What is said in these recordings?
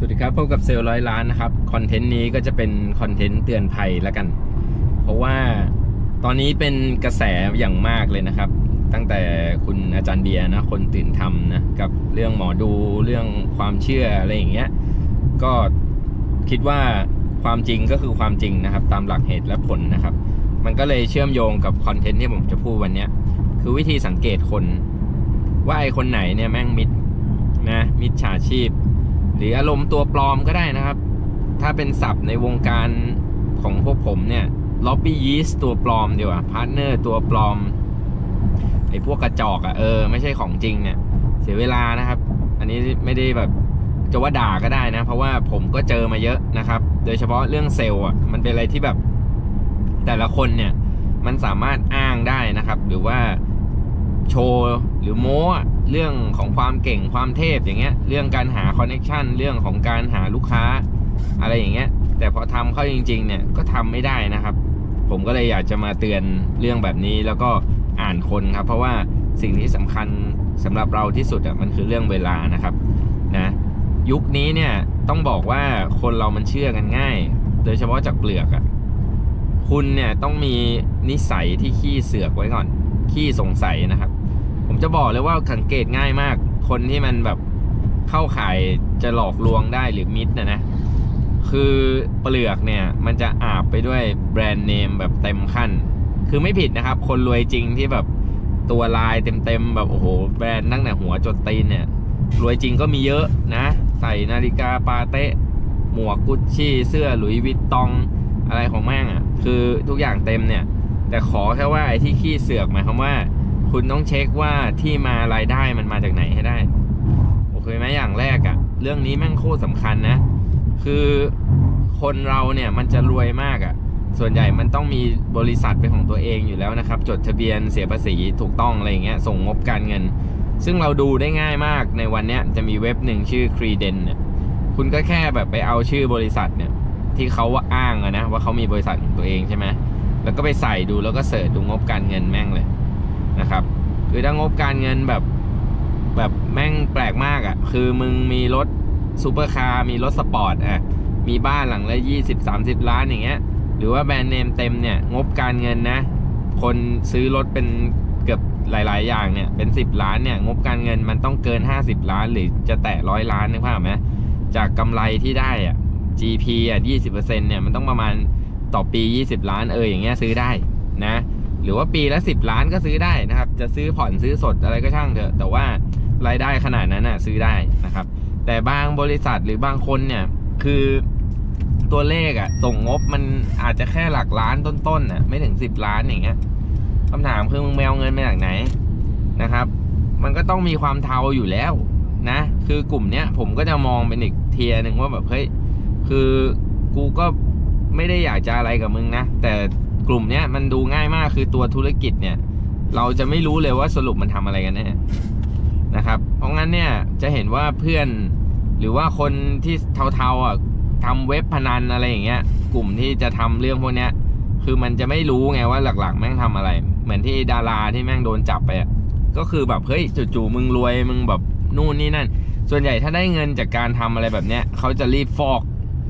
สวัสดีครับพบกับเซลล์ร้อยล้านนะครับคอนเทนต์นี้ก็จะเป็นคอนเทนต์เตือนภัยแล้วกัน เพราะว่าตอนนี้เป็นกระแสอย่างมากเลยนะครับ ตั้งแต่คุณอาจารย์เบียร์นะคนตื่นทำนะกับเรื่องหมอดูเรื่องความเชื่ออะไรอย่างเงี้ยก็คิดว่าความจริงก็คือความจริงนะครับ ตามหลักเหตุและผลนะครับ มันก็เลยเชื่อมโยงกับคอนเทนต์ที่ผมจะพูดวันนี้คือวิธีสังเกตคน ว่าไอคนไหนเนี่ยแม่งมิดนะมิดฉาชีพ หรืออารมณ์ตัวปลอมก็ได้นะครับ ถ้าเป็นศัพท์ในวงการของพวกผมเนี่ยล็อบบี้ยีสตัวปลอมดีกว่าพาร์ทเนอร์ตัวปลอมไอ้พวกกระจอกอะ่ะเออไม่ใช่ของจริงเนี่ย เสียเวลานะครับ อันนี้ไม่ได้แบบจะว่าด่าก็ได้นะ เพราะว่าผมก็เจอมาเยอะนะครับ โดยเฉพาะเรื่องเซลล์อะมันเป็นอะไรที่แบบแต่ละคนเนี่ยมันสามารถอ้างได้นะครับ หรือว่า โชว์หรือโม้เรื่องของความเก่งความเทพอย่างเงี้ย เรื่องการหาคอนเน็ชันเรื่องของการหาลูกค้าอะไรอย่างเงี้ย แต่พอทำเข้าจริง ๆ เนี่ยก็ทำไม่ได้นะครับ ผมก็เลยอยากจะมาเตือนเรื่องแบบนี้แล้วก็อ่านคนครับ เพราะว่าสิ่งที่สำคัญสำหรับเราที่สุดอะมันคือเรื่องเวลานะครับนะยุคนี้เนี่ยต้องบอกว่าคนเรามันเชื่อกันง่าย โดยเฉพาะจากเปลือกอะ่ะคุณเนี่ยต้องมีนิสัยที่ขี้เสือกไว้ก่อน ขี้สงสัยนะครับ ผมจะบอกเลยว่าสังเกตง่ายมาก คนที่มันแบบเข้าข่ายจะหลอกลวงได้หรือมิดนะนะคือเปลือกเนี่ยมันจะอาบไปด้วยแบรนด์เนมแบบเต็มขั้น คือไม่ผิดนะครับ คนรวยจริงที่แบบตัวลายเต็มๆแบบโอ้โหแบรนด์ตั้งแต่หัวจดตีนเนี่ย รวยจริงก็มีเยอะนะ ใส่นาฬิกาปาเต้หมวกกุชชี่เสื้อหลุยส์วิตตองอะไรของแม่งอะ่ะ คือทุกอย่างเต็มเนี่ย แต่ขอแค่ว่าไอ้ที่ขี้เสือกหมายความว่า คุณต้องเช็คว่าที่มารายได้มันมาจากไหนให้ได้ โอเคไหมอย่างแรกอะเรื่องนี้แม่งโคตรสำคัญนะ คือคนเราเนี่ยมันจะรวยมากอะ่ะส่วนใหญ่มันต้องมีบริษัทเป็นของตัวเองอยู่แล้วนะครับ จดทะเบียนเสียภาษีถูกต้องอะไรอย่างเงี้ยส่งงบการเงิน ซึ่งเราดูได้ง่ายมากในวันเนี้ยจะมีเว็บหนึ่งชื่อ c r e d e n เนี่ยคุณก็แค่แบบไปเอาชื่อบริษัทเนี่ยที่เขาว่าอ้างอะนะว่าเขามีบริษัทของตัวเองใช่ไหม แล้วก็ไปใส่ดูแล้วก็เสิร์ชดูงบการเงินแม่งเลยนะครับ คือถ้างบการเงินแบบแบบแม่งแปลกมากอะ่ะ คือมึงมีรถซูเปอร์คาร์มีรถสปอร์ตอะมีบ้านหลังละยี่สิบสามสิบล้านอย่างเงี้ย หรือว่าแบรนด์เนมเต็มเนี่ย งบการเงินนะ คนซื้อรถเป็นเกือบหลาย ๆ อย่างเนี่ย เป็น10ล้านเนี่ย งบการเงินมันต้องเกิน50ล้าน หรือจะแตะร้อยล้านนึกภาพไหมจากกำไรที่ได้อะ GP อะ20%เนี่ยมันต้องประมาณ ต่อปี 20 ล้านเอออย่างเงี้ยซื้อได้นะ หรือว่าปีละ 10 ล้านก็ซื้อได้นะครับ จะซื้อผ่อนซื้อสดอะไรก็ช่างเถอะแต่ว่ารายได้ขนาดนั้นน่ะซื้อได้นะครับ แต่บางบริษัทหรือบางคนเนี่ยคือตัวเลขอะส่งงบมันอาจจะแค่หลักล้านต้นๆน่ะไม่ถึง 10 ล้านอย่างเงี้ยคำถามคือมึงไปเอาเงินมาจากไหนนะครับ มันก็ต้องมีความเทาอยู่แล้วนะ คือกลุ่มเนี้ยผมก็จะมองเป็นอีกเทียร์หนึ่งว่าแบบเฮ้ยคือกูก็ ไม่ได้อยากจะอะไรกับมึงนะ แต่กลุ่มเนี้ยมันดูง่ายมากคือตัวธุรกิจเนี่ย เราจะไม่รู้เลยว่าสรุปมันทำอะไรกันแน่นะครับ เพราะงั้นเนี่ยจะเห็นว่าเพื่อนหรือว่าคนที่เทาๆอะทำเว็บพนันอะไรอย่างเงี้ย กลุ่มที่จะทำเรื่องพวกเนี้ย คือมันจะไม่รู้ไงว่าหลักๆ แม่งทำอะไร เหมือนที่ดาราที่แม่งโดนจับไปอะก็คือแบบเฮ้ยจู่ๆมึงรวยมึงแบบนู่นนี่นั่น ส่วนใหญ่ถ้าได้เงินจากการทำอะไรแบบเนี้ยเขาจะรีบฟอก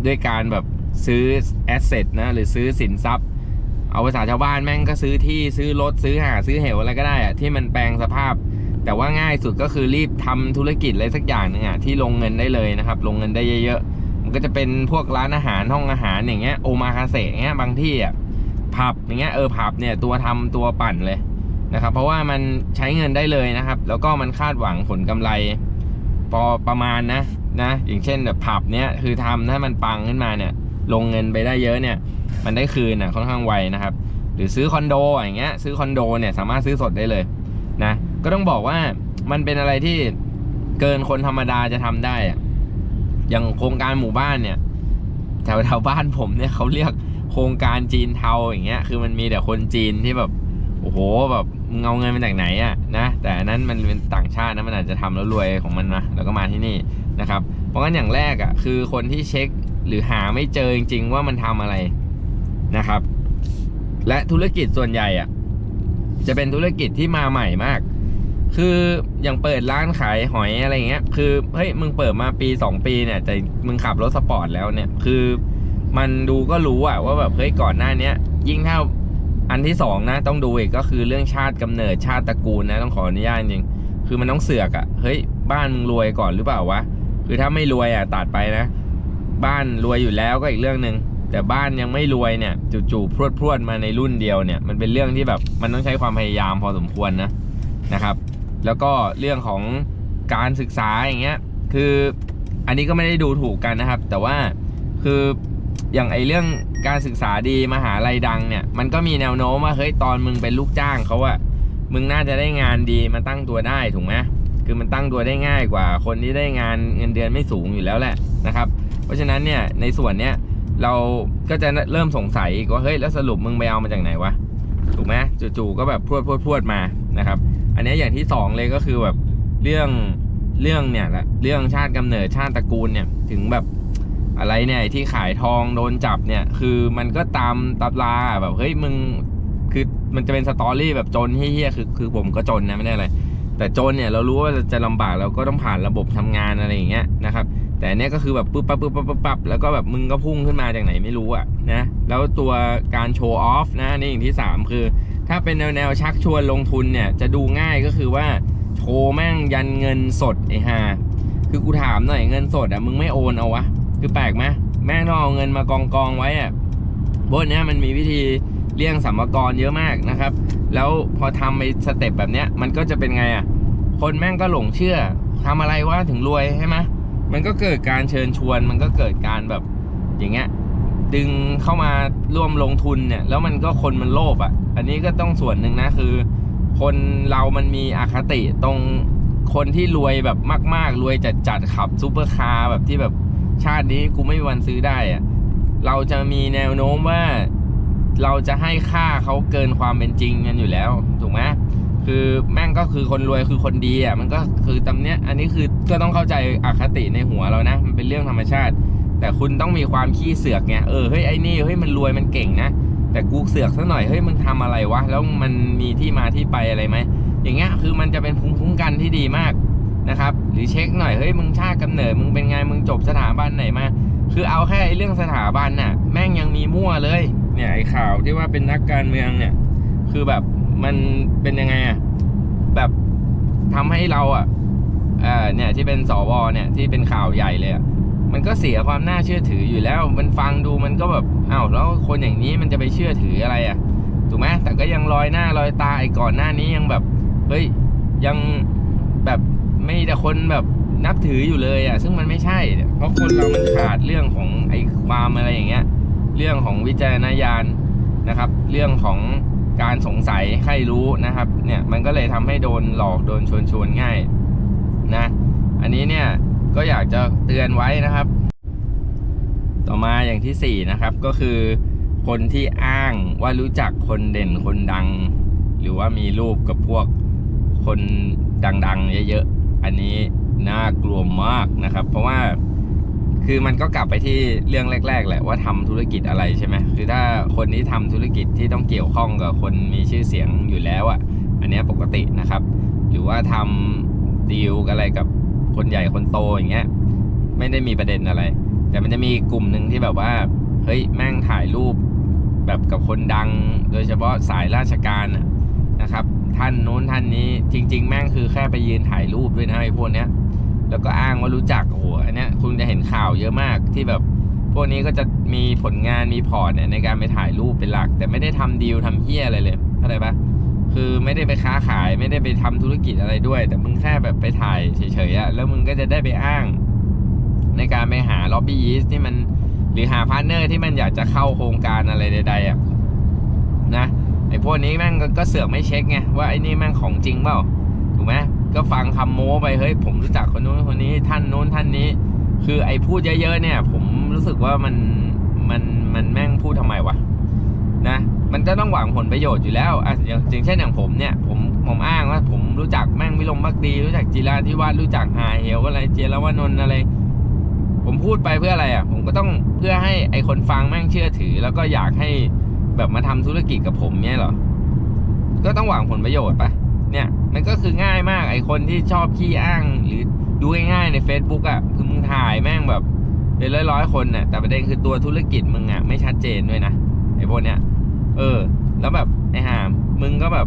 ด้วยการแบบ ซื้อแอสเซทนะ หรือซื้อสินทรัพย์ เอาภาษาชาวบ้านแม่งก็ซื้อที่ซื้อรถซื้อหาซื้อเหวอะไรก็ได้อะที่มันแปลงสภาพ แต่ว่าง่ายสุดก็คือรีบทำธุรกิจอะไรสักอย่างหนึ่งอะที่ลงเงินได้เลยนะครับ ลงเงินได้เยอะๆมันก็จะเป็นพวกร้านอาหารห้องอาหารอย่างเงี้ยโอมาคาเซ่เงี้ยบางที่อะผับอย่างเงี้ยเออผับเนี่ยตัวทำตัวปั่นเลยนะครับ เพราะว่ามันใช้เงินได้เลยนะครับ แล้วก็มันคาดหวังผลกำไร พอประมาณนะนะ อย่างเช่นแบบผับเนี้ยคือทำถ้ามันปังขึ้นมาเนี่ย ลงเงินไปได้เยอะเนี่ย มันได้คืนอะค่อนข้างไวนะครับ หรือซื้อคอนโดอย่างเงี้ยซื้อคอนโดเนี่ยสามารถซื้อสดได้เลยนะก็ต้องบอกว่ามันเป็นอะไรที่เกินคนธรรมดาจะทำได้อะอย่างโครงการหมู่บ้านเนี่ยแถวแถวบ้านผมเนี่ยเขาเรียกโครงการจีนเทาอย่างเงี้ยคือมันมีแต่คนจีนที่แบบโอ้โหแบบมึงาเงินมาจากไหนอะนะแต่อันนั้นมันเป็นต่างชาตินะมันอาจจะทำแล้วรวยของมันนะแล้วก็มาที่นี่นะครับ เพราะงั้นอย่างแรกอะคือคนที่เช็ค หรือหาไม่เจอจริง ๆ ว่ามันทำอะไรนะครับ และธุรกิจส่วนใหญ่อะจะเป็นธุรกิจที่มาใหม่มาก คืออย่างเปิดร้านขายหอยอะไรเงี้ย คือเฮ้ยมึงเปิดมาปีสองปีเนี่ย แต่มึงขับรถสปอร์ตแล้วเนี่ย คือมันดูก็รู้อะว่าแบบเฮ้ยก่อนหน้าเนี้ย ยิ่งถ้าอันที่สองนะต้องดูอีกก็คือเรื่องชาติกำเนิดชาติตระกูลนะต้องขออนุญาตจริง คือมันต้องเสือกอะเฮ้ยบ้านมึงรวยก่อนหรือเปล่าวะ คือถ้าไม่รวยอะตัดไปนะ บ้านรวยอยู่แล้วก็อีกเรื่องหนึ่งแต่บ้านยังไม่รวยเนี่ยจู่ๆพรวดพรวดมาในรุ่นเดียวเนี่ยมันเป็นเรื่องที่แบบมันต้องใช้ความพยายามพอสมควรนะนะครับ แล้วก็เรื่องของการศึกษาอย่างเงี้ยคืออันนี้ก็ไม่ได้ดูถูกกันนะครับ แต่ว่าคืออย่างไอเรื่องการศึกษาดีมหาลัยดังเนี่ยมันก็มีแนวโน้มว่าเฮ้ยตอนมึงเป็นลูกจ้างเขาอะมึงน่าจะได้งานดีมาตั้งตัวได้ถูกไหมคือมันตั้งตัวได้ง่ายกว่าคนที่ได้งานเงินเดือนไม่สูงอยู่แล้วแหละนะครับ เพราะฉะนั้นเนี่ยในส่วนเนี้ยเราก็จะเริ่มสงสัยอีกว่าเฮ้ยแล้วสรุปมึงไปเอามาจากไหนวะถูกไหมจู่ๆก็แบบพรวดพรวดพรวดมานะครับ อันนี้อย่างที่สองเลยก็คือแบบเรื่องเรื่องเนี่ยแหละเรื่องชาติกำเนิดชาติตระกูลเนี่ยถึงแบบอะไรเนี่ยที่ขายทองโดนจับเนี่ยคือมันก็ตามตำราแบบเฮ้ยมึงคือมันจะเป็นสตอรี่แบบจนเฮี้ยคือคือผมก็จนนะไม่ได้อะไรแต่จนเนี่ยเรารู้ว่าจะลำบากเราก็ต้องผ่านระบบทำงานอะไรอย่างเงี้ยนะครับ แต่เนี้ยก็คือแบบปุ๊บปั๊บปุ๊บปั๊บปุ๊บปั๊บแล้วก็แบบมึงก็พุ่งขึ้นมาจากไหนไม่รู้อะนะแล้วตัวการโชว์ออฟนะนี่อย่างที่สามคือ ถ้าเป็นแนวแนวชักชวนลงทุนเนี่ยจะดูง่ายก็คือว่าโชว์แม่งยันเงินสดไอ้ห่าคือกูถามหน่อยเงินสดอะมึงไม่โอนเอาวะคือแปลกไหมแม่งต้องเอาเงินมากองกองไว้อะบนเนี้ยมันมีวิธีเลี่ยงสัมภาระเยอะมากนะครับ แล้วพอทำไปสเต็ปแบบเนี้ยมันก็จะเป็นไงอะคนแม่งก็หลงเชื่อทำอะไรวะถึงรวยใช่ไหม มันก็เกิดการเชิญชวน มันก็เกิดการแบบอย่างเงี้ยดึงเข้ามาร่วมลงทุนเนี่ย แล้วมันก็คนมันโลภอะ อันนี้ก็ต้องส่วนหนึ่งนะคือ คนเรามันมีอคติตรงคนที่รวยแบบมาก ๆ รวยจัดจัดๆขับซูเปอร์คาร์แบบที่แบบชาตินี้กูไม่มีวันซื้อได้อะเราจะมีแนวโน้มว่าเราจะให้ค่าเขาเกินความเป็นจริงกันอยู่แล้ว ถูกไหม คือแม่งก็คือคนรวยคือคนดีอะมันก็คือตำเนี้ย อันนี้คือก็ต้องเข้าใจอคติในหัวเรานะ มันเป็นเรื่องธรรมชาติ แต่คุณต้องมีความขี้เสือกไงเออเฮ้ยไอ้นี่เฮ้ยมันรวยมันเก่งนะแต่กูเสือกซะหน่อยเฮ้ยมึงทำอะไรวะแล้วมันมีที่มาที่ไปอะไรไหมอย่างเงี้ยคือมันจะเป็นภูมิคุ้มกันที่ดีมากนะครับ หรือเช็คหน่อยเฮ้ยมึงชาติกำเนิดมึงเป็นไงมึงจบสถาบันไหนมาคือเอาแค่ไอ้เรื่องสถาบันน่ะ แม่งยังมีมั่วเลย เนี่ยไอ้ข่าวที่ว่าเป็นนักการเมืองเนี่ย คือแบบ มันเป็นยังไงอะแบบทำให้เราอะเอ่อเนี่ยที่เป็นสวเนี่ยที่เป็นข่าวใหญ่เลยอะมันก็เสียความน่าเชื่อถืออยู่แล้ว มันฟังดูมันก็แบบอ้าวแล้วคนอย่างนี้มันจะไปเชื่อถืออะไรอะถูกไหมแต่ก็ยังลอยหน้าลอยตาไอ้ก่อนหน้านี้ยังแบบเฮ้ยยังแบบไม่แต่คนแบบนับถืออยู่เลยอะซึ่งมันไม่ใช่เนี่ยเพราะคนเรามันขาดเรื่องของไอ้ความอะไรอย่างเงี้ย เรื่องของวิจารณญาณนะครับ เรื่องของ การสงสัยใครรู้นะครับ เนี่ยมันก็เลยทำให้โดนหลอกโดนชวนชวนง่ายนะ อันนี้เนี่ยก็อยากจะเตือนไว้นะครับ ต่อมาอย่างที่สี่นะครับก็คือ คนที่อ้างว่ารู้จักคนเด่นคนดัง หรือว่ามีรูปกับพวกคนดังๆ เยอะๆ อันนี้น่ากลัวมากนะครับ เพราะว่า คือมันก็กลับไปที่เรื่องแรก ๆ แหละว่าทำธุรกิจอะไรใช่ไหมคือถ้าคนที่ทำธุรกิจที่ต้องเกี่ยวข้องกับคนมีชื่อเสียงอยู่แล้วอะ อันนี้ปกตินะครับ หรือว่าทำดีลอะไรกับคนใหญ่คนโตอย่างเงี้ยไม่ได้มีประเด็นอะไร แต่มันจะมีกลุ่มหนึ่งที่แบบว่าเฮ้ยแม่งถ่ายรูปแบบกับคนดัง โดยเฉพาะสายราชการน่ะนะครับ ท่านโน้นท่านนี้จริง ๆ แม่งคือแค่ไปยืนถ่ายรูปด้วยนะไอ้พวกเนี้ยแล้วก็อ้างว่ารู้จัก จะเห็นข่าวเยอะมากที่แบบ พวกนี้ก็จะมีผลงานมีพอร์ตเนี่ยในการไปถ่ายรูปเป็นหลัก แต่ไม่ได้ทำดีลทำเฮี้ยอะไรเลยเข้าใจปะคือไม่ได้ไปค้าขายไม่ได้ไปทำธุรกิจอะไรด้วย แต่มึงแค่แบบไปถ่ายเฉยๆอะแล้วมึงก็จะได้ไปอ้าง ในการไปหาล็อบบี้ยีสที่มันหรือหาพาร์ทเนอร์ที่มันอยากจะเข้าโครงการอะไรใดๆอะนะไอ้พวกนี้แม่งก็ก็เสือกไม่เช็คไงว่าไอ้นี่แม่งของจริงเปล่าถูกไหมก็ฟังคำโม้ไปเฮ้ยผมรู้จักคนนู้นคนนี้ท่านโน้นท่านนี้ คือไอ้พูดเยอะๆเนี่ย ผมรู้สึกว่ามันมันมันแม่งพูดทำไมวะนะมันก็ต้องหวังผลประโยชน์อยู่แล้วอะอย่างเช่นอย่างผมเนี่ย ผมผมอ้างว่าผมรู้จักแม่งวิลมพักดี รู้จักจิราธิวาสรู้จักหาเฮลอะไรเจรวนนท์อะไร ผมพูดไปเพื่ออะไรอะ ผมก็ต้องเพื่อให้ไอคนฟังแม่งเชื่อถือ แล้วก็อยากให้แบบมาทำธุรกิจกับผมเนี่ยหรอ ก็ต้องหวังผลประโยชน์ปะเนี่ย มันก็คือง่าย มาก ไอคนที่ชอบขี้อ้าง หรือดูง่ายๆใน Facebook อะ่ะคือมึงถ่ายแม่งแบบ เป็นร้อยๆคนน่ะแต่ประเด็นคือตัวธุรกิจมึงอะ่ะไม่ชัดเจนด้วยนะไอพวกเนี้ยเออ แล้วแบบไอหามมึงก็แบบ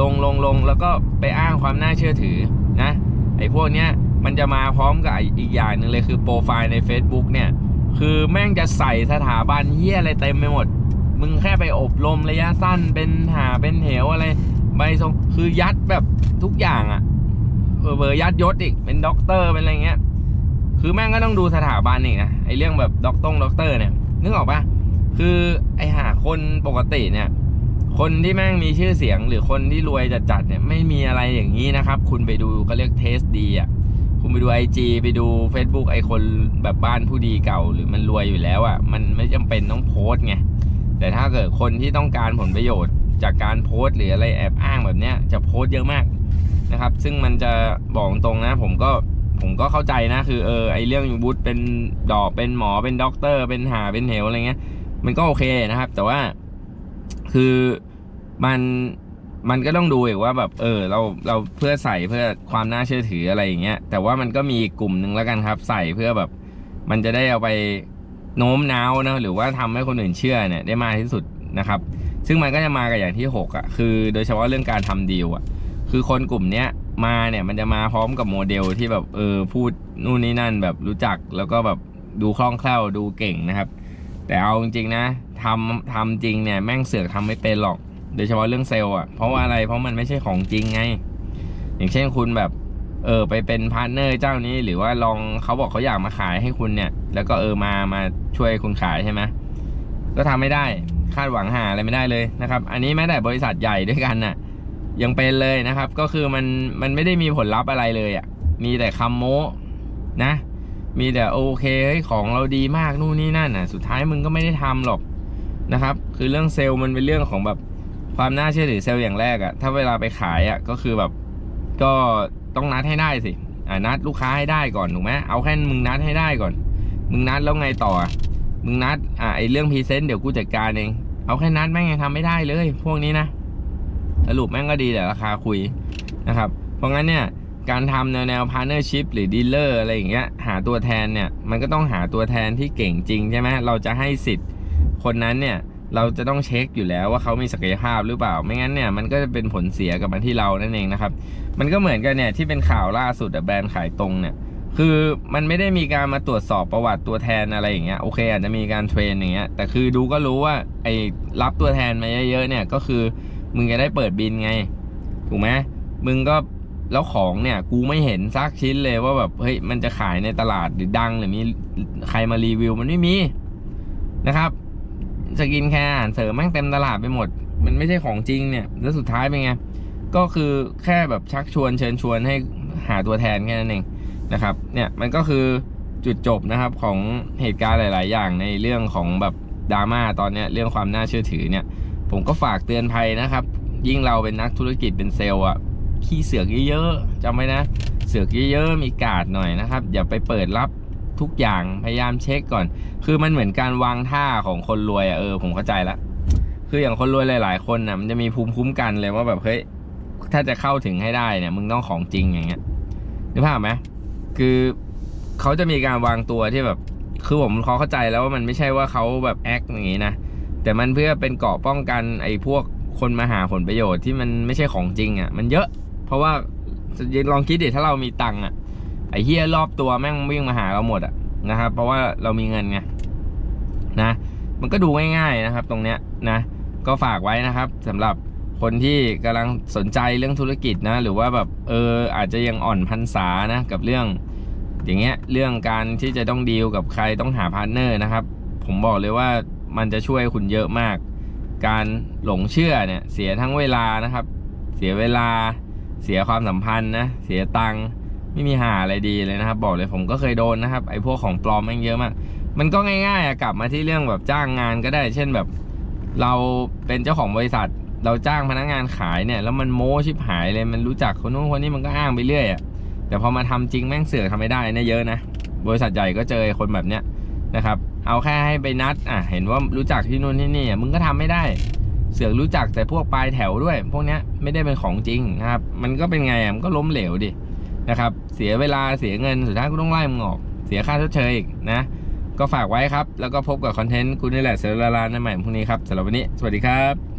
ลงลงลงแล้วก็ไปอ้างความน่าเชื่อถือนะ ไอพวกเนี้ยมันจะมาพร้อมกับอีกอย่างหนึ่งเลยคือโปรไฟล์ใน Facebook เนี่ย คือแม่งจะใส่สถาบันเฮียอะไรเต็มไปหมด มึงแค่ไปอบรมระยะสั้นเป็นหาเป็นเหวอะไร ใบทรงคือยัดแบบทุกอย่างอะ่ะเบอร์ยัดยศอีกเป็นด็อกเตอร์เป็นอะไรเงี้ย คือแม่งก็ต้องดูสถาบันอีกนะไอเรื่องแบบด็อกตงด็อกเตอร์เนี่ยนึกออกปะคือไอหาคนปกติเนี่ย คนที่แม่งมีชื่อเสียงหรือคนที่รวยจัดๆเนี่ยไม่มีอะไรอย่างนี้นะครับ คุณไปดูก็เรียกเทสดีอะคุณไปดู IG ไปดู Facebook ไอคนแบบบ้านผู้ดีเก่าหรือมันรวยอยู่แล้วอะมันไม่จำเป็นต้องโพสต์ไงแต่ถ้าเกิดคนที่ต้องการผลประโยชน์ จากการโพสต์หรืออะไรแอบอ้างแบบเนี้ยจะโพสต์เยอะมากนะครับ ซึ่งมันจะบอกตรงนะ ผมก็ผมก็เข้าใจนะ คือเออไอเรื่องวุฒิเป็นดอกเป็นหมอเป็นด็อกเตอร์ เป็นหาเป็นเหวอะไรเงี้ย มันก็โอเคนะครับ แต่ว่าคือมันมันก็ต้องดูอีกว่าแบบเออเราเราเพื่อใส่เพื่อความน่าเชื่อถืออะไรอย่างเงี้ยแต่ว่ามันก็มีกกลุ่มหนึ่งแล้วกันครับ ใส่เพื่อแบบ มันจะได้เอาไปโน้มน้าวนะหรือว่าทำให้คนอื่นเชื่อเนี่ยได้มากที่สุดนะครับ ซึ่งมันก็จะมากับอย่างที่ 6 อะ คือโดยเฉพาะเรื่องการทำดีลอะ คือคนกลุ่มเนี้ยมาเนี่ยมันจะมาพร้อมกับโมเดลที่แบบเออพูดนู่นนี่นั่นแบบรู้จักแล้วก็แบบดูคล่องแคล่วดูเก่งนะครับ แต่เอาจริงๆนะทำทำจริงเนี่ยแม่งเสือกทำไม่เป็นหรอก โดยเฉพาะเรื่องเซลล์อะเพราะว่าอะไรเพราะมันไม่ใช่ของจริงไง อย่างเช่นคุณแบบเออไปเป็นพาร์ทเนอร์เจ้านี้หรือว่าลองเขาบอกเขาอยากมาขายให้คุณเนี่ย แล้วก็เออมามาช่วยคุณขายใช่ไหมก็ทำไม่ได้ คาดหวังหาอะไรไม่ได้เลยนะครับ อันนี้แม้แต่บริษัทใหญ่ด้วยกันน่ะ ยังเป็นเลยนะครับ ก็คือมันมันไม่ได้มีผลลัพธ์อะไรเลยอะ มีแต่คำโม้นะ มีแต่โอเคเฮ้ยของเราดีมากนู่นนี่นั่นน่ะ สุดท้ายมึงก็ไม่ได้ทำหรอกนะครับ คือเรื่องเซลล์มันเป็นเรื่องของแบบความน่าเชื่อถือเซลล์อย่างแรกอะถ้าเวลาไปขายอะก็คือแบบก็ต้องนัดให้ได้สิอ่านัดลูกค้าให้ได้ก่อนถูกไหมเอาแค่มึงนัดให้ได้ก่อน มึงนัดแล้วไงต่อมึงนัดอ่าไอเรื่องพรีเซนต์เดี๋ยวกูจัดการเอง เอาแค่นัดแม่งยังทำไม่ได้เลย พวกนี้นะสรุปแม่งก็ดีแต่ราคาคุยนะครับ เพราะงั้นเนี่ยการทำแนวแนวพาร์เนอร์ชิพหรือดีลเลอร์อะไรอย่างเงี้ยหาตัวแทนเนี่ยมันก็ต้องหาตัวแทนที่เก่งจริงใช่ไหมเราจะให้สิทธิ์คนนั้นเนี่ยเราจะต้องเช็คอยู่แล้วว่าเขามีศักยภาพหรือเปล่า ไม่งั้นเนี่ยมันก็จะเป็นผลเสียกับมาที่เรานั่นเองนะครับ มันก็เหมือนกันเนี่ยที่เป็นข่าวล่าสุดแบรนด์ขายตรงเนี่ย คือมันไม่ได้มีการมาตรวจสอบประวัติตัวแทนอะไรอย่างเงี้ยโอเค อาจจะมีการเทรนอย่างเงี้ยแต่คือดูก็รู้ว่าไอ้รับตัวแทนมาเยอะๆเนี่ยก็คือมึงจะได้เปิดบินไง ถูกไหมมึงก็แล้วของเนี่ย กูไม่เห็นซักชิ้นเลยว่าแบบเฮ้ยมันจะขายในตลาดหรือดังหรือมีใครมารีวิวมันไม่มีนะครับสกินแคร์อาหารเสริมแม่งเต็มตลาดไปหมด มันไม่ใช่ของจริงเนี่ย แล้วสุดท้ายเป็นไง ก็คือแค่แบบชักชวนเชิญชวนให้หาตัวแทนแค่นั้นเอง นะครับ เนี่ยมันก็คือจุดจบนะครับของเหตุการณ์หลาย ๆ อย่างในเรื่องของแบบดราม่าตอนเนี้ยเรื่องความน่าเชื่อถือเนี่ย ผมก็ฝากเตือนภัยนะครับ ยิ่งเราเป็นนักธุรกิจเป็นเซลล์อะขี้เสือกเยอะๆจำไว้นะ เสือกเยอะๆมีกาดหน่อยนะครับ อย่าไปเปิดรับทุกอย่างพยายามเช็คก่อน คือมันเหมือนการวางท่าของคนรวยอะเออผมเข้าใจละคืออย่างคนรวยหลาย ๆ คนนะมันจะมีภูมิคุ้มกันเลยว่าแบบเฮ้ยถ้าจะเข้าถึงให้ได้เนี่ยมึงต้องของจริงอย่างเงี้ยนึกภาพไหม คือเขาจะมีการวางตัวที่แบบ คือผมเขาเข้าใจแล้วว่ามันไม่ใช่ว่าเขาแบบแอคอย่างงี้นะแต่มันเพื่อเป็นเกราะป้องกันไอ้พวกคนมาหาผลประโยชน์ที่มันไม่ใช่ของจริงอะ่ะ มันเยอะ เพราะว่าลองคิดดิถ้าเรามีตังค์อะไอ้เฮียรอบตัวแม่งวิ่งมาหาเราหมดอะนะครับ เพราะว่าเรามีเงินไงนะ มันก็ดูง่ายๆนะครับ ตรงเนี้ยนะ ก็ฝากไว้นะครับสำหรับ คนที่กำลังสนใจเรื่องธุรกิจนะ หรือว่าแบบเอออาจจะยังอ่อนพันษานะกับเรื่องอย่างเงี้ยเรื่องการที่จะต้องดีลกับใครต้องหาพาร์ทเนอร์นะครับ ผมบอกเลยว่ามันจะช่วยคุณเยอะมาก การหลงเชื่อเนี่ยเสียทั้งเวลานะครับ เสียเวลาเสียความสัมพันธ์นะเสียตังค์ไม่มีหาอะไรดีเลยนะครับ บอกเลยผมก็เคยโดนนะครับไอ้พวกของปลอมแม่งเยอะมาก มันก็ง่ายๆกลับมาที่เรื่องแบบจ้างงานก็ได้ เช่นแบบ เราเป็นเจ้าของบริษัท เราจ้างพนักงานขายเนี่ยแล้วมันโม้ชิบหายเลยมันรู้จักคนนู้นคนนี้มันก็อ้างไปเรื่อยอะแต่พอมาทำจริงแม่งเสือกทำไม่ได้นะเยอะนะบริษัทใหญ่ก็เจอคนแบบเนี้ยนะครับ เอาแค่ให้ไปนัดอะเห็นว่ารู้จักที่นู่นที่นี่อะมึงก็ทำไม่ได้ เสือกรู้จักแต่พวกปลายแถวด้วย พวกเนี้ยไม่ได้เป็นของจริงนะครับ มันก็เป็นไงมันก็ล้มเหลวดินะครับ เสียเวลาเสียเงินสุดท้ายก็ต้องไล่มึงออก เสียค่าชดเชยอีกนะ ก็ฝากไว้ครับ แล้วก็พบกับคอนเทนต์กูนี่แหละเซลล์ลาลานในใหม่พรุ่งนี้ครับสำหรับวันนี้ สวัสดีครับ